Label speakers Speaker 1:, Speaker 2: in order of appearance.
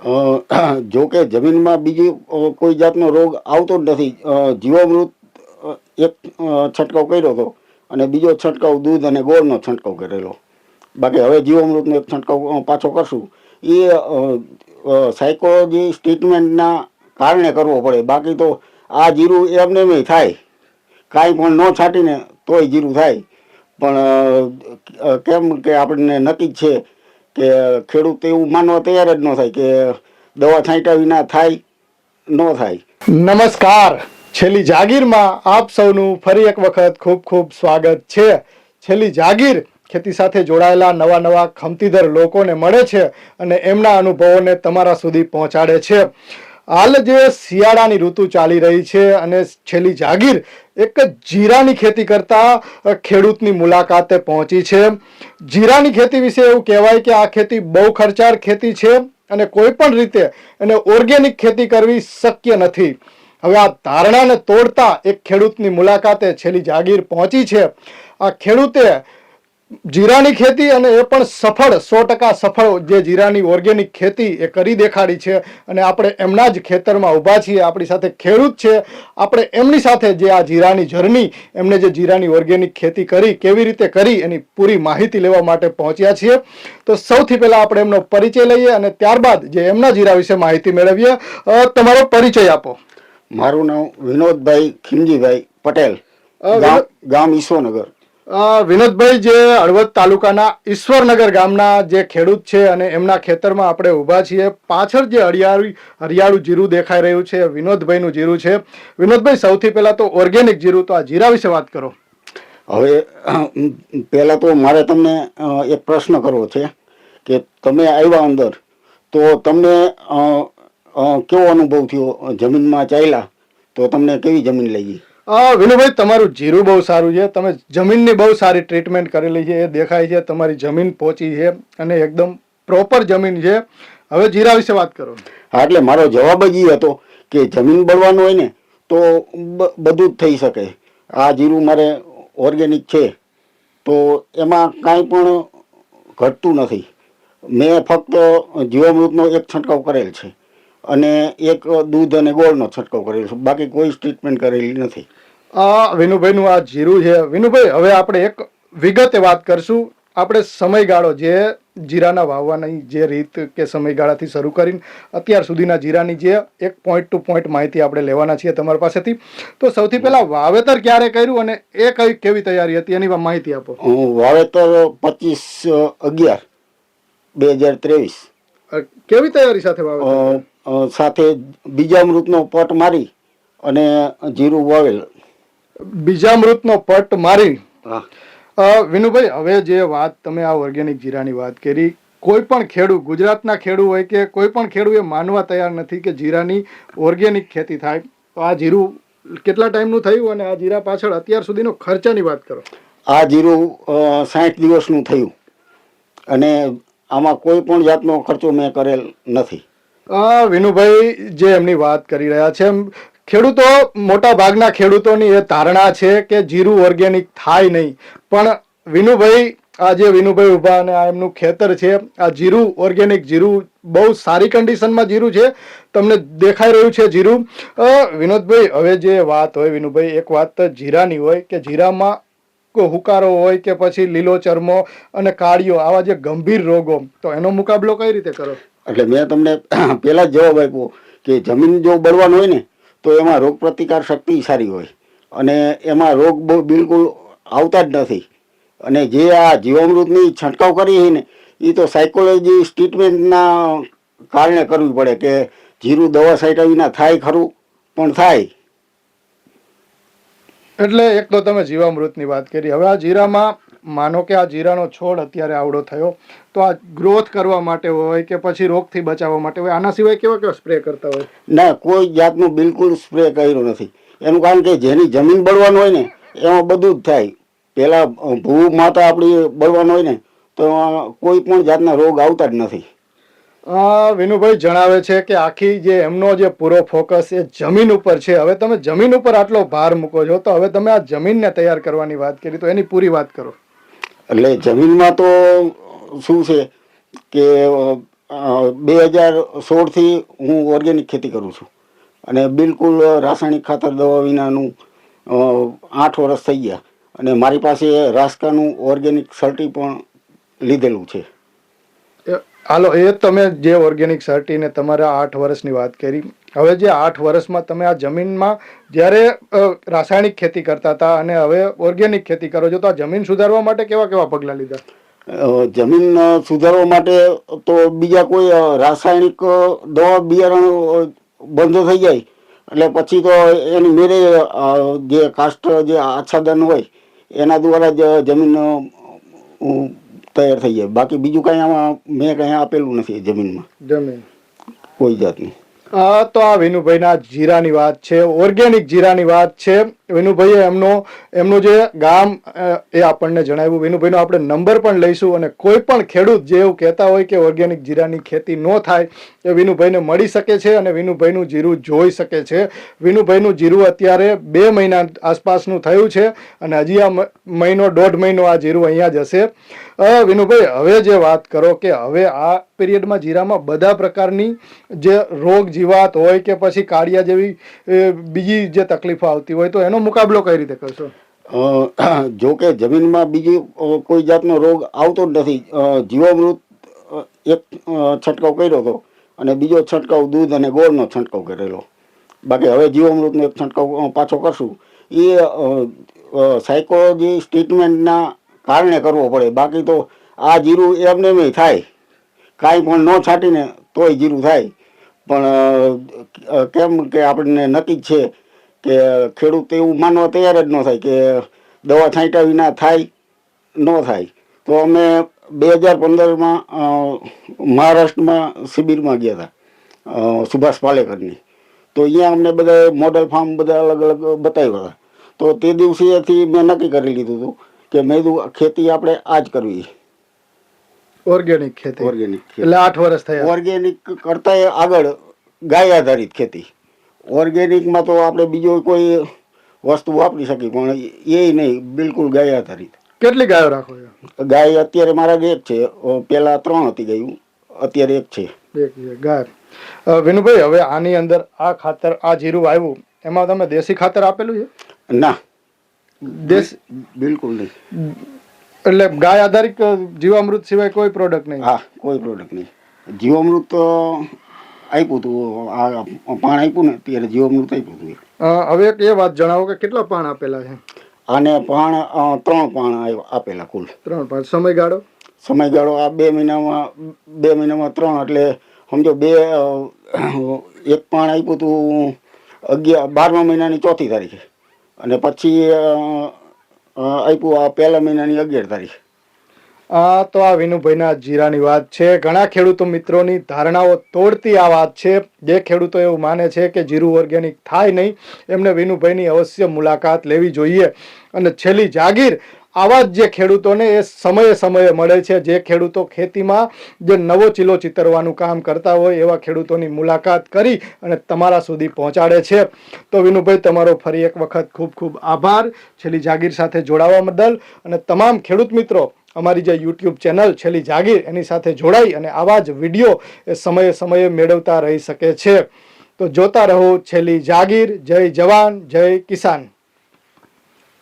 Speaker 1: જો કે જમીનમાં બીજી કોઈ જાતનો રોગ આવતો જ નથી. જીવામૃત એક છંટકાવ કર્યો હતો અને બીજો છંટકાવ દૂધ અને ગોળનો છંટકાવ કરેલો. બાકી હવે જીવામૃતનો એક છંટકાવ પાછો કરશું. એ સાયકોલોજી ટ્રીટમેન્ટના કારણે કરવો પડે. બાકી તો આ જીરું એમને એમ થાય. કાંઈ પણ ન છાંટીને તોય જીરું થાય. પણ કેમ કે આપણને નક્કી છે કે ખેડૂત એવું માનવા તૈયાર જ ન થાય કે દવા છાંટ્યા વિના થાય ન થાય.
Speaker 2: નમસ્કાર. છેલ્લી જાગીરમાં આપ સૌનું ફરી એક વખત ખૂબ ખૂબ સ્વાગત છે. છેલ્લી જાગીર ખેતી સાથે જોડાયેલા નવા નવા ખમતીદર લોકોને મળે છે અને એમના અનુભવોને તમારા સુધી પહોંચાડે છે. હાલ જે શિયાળાની ઋતુ ચાલી રહી છે અને છેલ્લી જાગીર એક જીરાની ખેતી કરતા ખેડૂતની મુલાકાતે પહોંચી છે. જીરાની ખેતી વિશે એવું કહેવાય કે આ ખેતી બહુ ખર્ચાળ ખેતી છે અને કોઈ પણ રીતે એને ઓર્ગેનિક ખેતી કરવી શક્ય નથી. હવે આ ધારણાને તોડતા એક ખેડૂતની મુલાકાતે છેલ્લી જાગીર પહોંચી છે. આ ખેડૂતે જીરાની ખેતી અને એ પણ સફળ સો ટકા સફળ જે જીરાની ઓર્ગેનિક ખેતી એ કરી દેખાડી છે અને આપણે એમના જ ખેતરમાં ઊભા છીએ આપણી સાથે ખેડૂત છે. આપણે એમની સાથે જે આ જીરાની જર્ની એમને જે જીરાની ઓર્ગેનિક ખેતી કરી કેવી રીતે કરી એની પૂરી માહિતી લેવા માટે પહોંચ્યા છીએ. તો સૌથી પહેલાં આપણે એમનો પરિચય લઈએ અને ત્યારબાદ જે એમના જીરા વિશે માહિતી મેળવીએ. તમારો પરિચય આપો.
Speaker 1: મારું નામ વિનોદભાઈ ખીમજીભાઈ પટેલ ગામ ઈશ્વરનગર
Speaker 2: વિનોદભાઈ જે હળવદ તાલુકાના ઈશ્વરનગર ગામના જે ખેડૂત છે અને એમના ખેતરમાં આપણે ઊભા છીએ પાછળ જે હરિયાળી હરિયાળું જીરું દેખાઈ રહ્યું છે વિનોદભાઈનું જીરું છે. વિનોદભાઈ સૌથી પહેલાં તો ઓર્ગેનિક જીરું તો આ જીરા વિશે વાત કરો.
Speaker 1: હવે પહેલાં તો મારે તમને એક પ્રશ્ન કરવો છે કે તમે આવ્યા અંદર તો તમને કેવો અનુભવ થયો? જમીનમાં ચાલ્યા તો તમને કેવી જમીન લઈ
Speaker 2: અ, વિનુભાઈ, તમારું જીરું બહુ સારું છે. તમે જમીનની બહુ સારી ટ્રીટમેન્ટ કરેલી છે. એ દેખાય છે. તમારી જમીન પહોંચી છે અને એકદમ પ્રોપર જમીન છે. હવે જીરા વિશે વાત કરો.
Speaker 1: હા, એટલે મારો જવાબ જ એ હતો કે જમીન બળવાનું હોય ને, તો બધું જ થઈ શકે. આ જીરું મારે ઓર્ગેનિક છે. તો એમાં કાંઈ પણ ઘટતું નથી. મેં ફક્ત જીવામૃતનો એક છંટકાવ કરેલ છે. અને એક દૂધ અને ગોળનો છંટકાવ કરેલો છે. બાકી કોઈ ટ્રીટમેન્ટ કરેલી નથી.
Speaker 2: આ વિનુભાઈનું આ જીરું છે. વિનુભાઈ હવે આપણે એક વિગતે વાત કરશું. આપણે સમયગાળો જે જીરાના વાવવાની જે રીત કે સમયગાળાથી શરૂ કરીને અત્યાર સુધીના જીરાની જે એક પોઈન્ટ ટુ પોઈન્ટ માહિતી આપણે લેવાના છીએ તમારી પાસેથી. તો સૌથી પહેલાં વાવેતર ક્યારે કર્યું અને એ કઈ કેવી તૈયારી હતી? એની માહિતી આપો.
Speaker 1: હું વાવેતર પચીસ અગિયાર બે હજાર ત્રેવીસ.
Speaker 2: કેવી તૈયારી સાથે વાવેતર?
Speaker 1: સાથે બીજા અમૃતનો પટ મારી અને જીરું વાવેલ.
Speaker 2: બીજામૃતનો પટ મારી. વિનુભાઈ હવે જે વાત તમે આ ઓર્ગેનિક જીરાની વાત કરી કોઈ પણ ખેડૂત ગુજરાતના ખેડૂત હોય કે કોઈ પણ ખેડૂત એ માનવા તૈયાર નથી કે જીરાની ઓર્ગેનિક ખેતી થાય. તો આ જીરું કેટલા ટાઈમનું થયું અને આ જીરા પાછળ અત્યાર સુધીનો ખર્ચાની વાત કરો.
Speaker 1: આ જીરું સાઠ દિવસનું થયું. અને આમાં કોઈ પણ જાતનો ખર્ચો મેં કરેલ નથી.
Speaker 2: વિનુભાઈ જે એમની વાત કરી રહ્યા છે ખેડૂતો મોટા ભાગના ખેડૂતોની એ ધારણા છે કે જીરું ઓર્ગેનિક થાય નહીં. પણ વિનુભાઈ, આ જે વિનુભાઈ ઊભા અને આ એમનું ખેતર છે, આ જીરું, ઓર્ગેનિક જીરું, બહુ સારી કન્ડિશનમાં જીરું છે. તમને દેખાઈ રહ્યું છે જીરું. વિનોદભાઈ, હવે જે વાત હોય, વિનુભાઈ, એક વાત જીરાની હોય કે જીરામાં હુકારો હોય કે પછી લીલો ચરમો અને કાળીઓ, આવા જે ગંભીર રોગો, તો એનો મુકાબલો કઈ રીતે કરો?
Speaker 1: એટલે મેં તમને પહેલા જ જવાબ આપ્યો કે જમીન જો બળવાનું હોય ને, તો એમાં રોગ પ્રતિકાર શક્તિ સારી હોય. અને એમાં રોગ બિલકુલ આવતા જ નથી. અને જે આ જીવામૃતની છંટકાવ કરી ને એ તો સાયકોલોજી ટ્રીટમેન્ટના કારણે કરવી પડે કે જીરું દવા છાંટ્યા વિના થાય ખરું, પણ થાય.
Speaker 2: એટલે એક તો તમે જીવામૃતની વાત કરી. હવે આ જીરામાં માનો કે આ જીરાનો છોડ અત્યારે આવડો થયો તો આ ગ્રોથ કરવા માટે હોય કે પછી રોગથી બચાવવા માટે હોય આના સિવાય કેવા કેવા સ્પ્રે કરતા હોય?
Speaker 1: ના કોઈ જાતનું બિલકુલ સ્પ્રે કર્યું નથી. એનું કારણ કે જેની જમીન બળવાનું હોય ને એમાં બધું જ થાય. પેલા ભૂ માતા આપણી બળવાનું હોય ને તો કોઈ પણ જાતના રોગ આવતા જ નથી.
Speaker 2: વિનુભાઈ જણાવે છે કે આખી જે એમનો જે પૂરો ફોકસ એ જમીન ઉપર છે. હવે તમે જમીન ઉપર આટલો ભાર મૂકો છો તો હવે તમે આ જમીનને તૈયાર કરવાની વાત કરી તો એની પૂરી વાત કરો.
Speaker 1: એટલે જમીનમાં તો શું છે કે બે હજાર સોળથી હું ઓર્ગેનિક ખેતી કરું છું. અને બિલકુલ રાસાયણિક ખાતર દવા વિનાનું આઠ વર્ષ થઈ ગયા. અને મારી પાસે રાસકાનું ઓર્ગેનિક સર્ટી પણ લીધેલું છે.
Speaker 2: હાલો, એ તમે જે ઓર્ગેનિક સર્ટીને તમારા આઠ વર્ષની વાત કરી. હવે જે આઠ વર્ષમાં તમે આ જમીનમાં જ્યારે રાસાયણિક ખેતી કરતા હતા અને હવે ઓર્ગેનિક ખેતી કરો છો, તો આ જમીન સુધારવા માટે કેવા કેવા પગલાં લીધા?
Speaker 1: જમીન સુધારવા માટે તો બીજા કોઈ રાસાયણિક દવા બિયારણ બંધ થઈ જાય. એટલે પછી તો એની મેરે જે કાસ્ટ જે આચ્છાદન હોય, એના દ્વારા જ જમીન તૈયાર થઈ જાય. બાકી બીજું કાંઈ આમાં મેં કાંઈ આપેલું નથી જમીનમાં.
Speaker 2: જમીન.
Speaker 1: કોઈ જાતનું.
Speaker 2: તો આ વિનુભાઈના જીરાની વાત છે, ઓર્ગેનિક જીરાની વાત છે. વિનુભાઈએ એમનો, એમનું જે ગામ એ આપણને જણાવ્યું. વિનુભાઈનો આપણે નંબર પણ લઈશું અને કોઈ પણ ખેડૂત જે એવું કહેતા હોય કે ઓર્ગેનિક જીરાની ખેતી ન થાય, એ વિનુભાઈને મળી શકે છે અને વિનુભાઈનું જીરું જોઈ શકે છે. વિનુભાઈનું જીરું અત્યારે બે મહિના આસપાસનું થયું છે અને હજી આ મહિનો, દોઢ મહિનો આ જીરું અહીંયા જ હશે. વિનુભાઈ, હવે જે વાત કરો કે હવે આ પીરિયડમાં જીરામાં બધા પ્રકારની જે રોગ જીવાત હોય કે પછી કાળિયા જેવી બીજી જે તકલીફો આવતી હોય તો એનો મુકાબલો કઈ રીતે કરશો?
Speaker 1: જો કે જમીનમાં બીજી કોઈ જાતનો રોગ આવતો જ નથી. જીવામૃત એક છંટકાવ કર્યો હતો અને બીજો છંટકાવ દૂધ અને ગોળનો છંટકાવ કરેલો. બાકી હવે જીવામૃતનો એક છંટકાવ પાછો કરશું. એ સાયકોલોજી ટ્રીટમેન્ટના કારણે કરવો પડે. બાકી તો આ જીરું એમને એમ થાય. કાંઈ પણ ન છાંટીને તોય જીરું થાય. પણ કેમ કે આપણને નક્કી છે કે ખેડૂત એવું માનવા તૈયાર જ ન થાય કે દવા છાંટ્યા વિના થાય ન થાય. તો અમે બે હજાર પંદરમાં મહારાષ્ટ્રમાં શિબિરમાં ગયા હતા સુભાષ પાલેકરની. તો અહીંયા અમને બધા મોડલ ફાર્મ બધા અલગ અલગ બતાવ્યા હતા. તો તે દિવસેથી મેં નક્કી કરી લીધું હતું કે મેં કીધું ખેતી આપણે આ જ કરવી
Speaker 2: ઓર્ગેનિક ખેતી.
Speaker 1: ઓર્ગેનિક
Speaker 2: એટલે આઠ વર્ષ થયા.
Speaker 1: ઓર્ગેનિક કરતા આગળ ગાય આધારિત ખેતી. ઓર્ગેનિકમાં તો આપણે બીજો કોઈ વસ્તુ વાપરી શકીએ પણ એ નહીં બિલકુલ ગાય આધારિત.
Speaker 2: કેટલી ગાયો રાખો છો?
Speaker 1: ગાય અત્યારે મારા એક છે. પેલા ત્રણ હતી ગાયું. અત્યારે એક છે.
Speaker 2: એક ગાય. વિનુભાઈ હવે આની અંદર આ ખાતર આ જીરું આવ્યું એમાં તમે દેશી ખાતર આપેલું છે?
Speaker 1: ના.
Speaker 2: દેશ
Speaker 1: બિલકુલ નહીં.
Speaker 2: એટલે ગાય આધારિત જીવામૃત સિવાય કોઈ પ્રોડક્ટ નહીં.
Speaker 1: હા કોઈ પ્રોડક્ટ નહીં. જીવામૃત તો આપ્યું હતું આ પાણ આપ્યું ને ત્યારે જીવામૃત આપ્યું હતું.
Speaker 2: હવે એક એ વાત જણાવો કે કેટલા પાણ આપેલા છે?
Speaker 1: આને પાણ ત્રણ પાણ આપેલા કુલ.
Speaker 2: ત્રણ પાણ. સમયગાળો?
Speaker 1: સમયગાળો આ બે મહિનામાં બે મહિનામાં ત્રણ એટલે સમજો બે એક પાણ આપ્યું હતું અગિયાર બારમા મહિનાની ચોથી તારીખે. અને પછી આપ્યું આ પહેલા મહિનાની અગિયાર તારીખ.
Speaker 2: આ તો આ વિનુભાઈના જીરાની વાત છે. ઘણા ખેડૂતો મિત્રોની ધારણાઓ તોડતી આ વાત છે. જે ખેડૂતો એવું માને છે કે જીરું ઓર્ગેનિક થાય નહીં. એમને વિનુભાઈની અવશ્ય મુલાકાત લેવી જોઈએ. અને છેલ્લી જાગીર આવા જ જે ખેડૂતોને એ સમયે સમયે મળે છે. જે ખેડૂતો ખેતીમાં જે નવો ચીલો ચિતરવાનું કામ કરતા હોય એવા ખેડૂતોની મુલાકાત કરી અને તમારા સુધી પહોંચાડે છે. તો વિનુભાઈ, તમારો ફરી એક વખત ખૂબ ખૂબ આભાર. છેલ્લી જાગીર સાથે જોડાવા બદલ અને તમામ ખેડૂત મિત્રો, અમારી જે યુટ્યુબ ચેનલ છેલ્લી જાગીર એની સાથે જોડાઈ અને આવા જ વીડિયો એ સમયે સમયે મેળવતા રહી શકે છે. તો જોતા રહો છેલ્લી જાગીર. જય જવાન, જય કિસાન.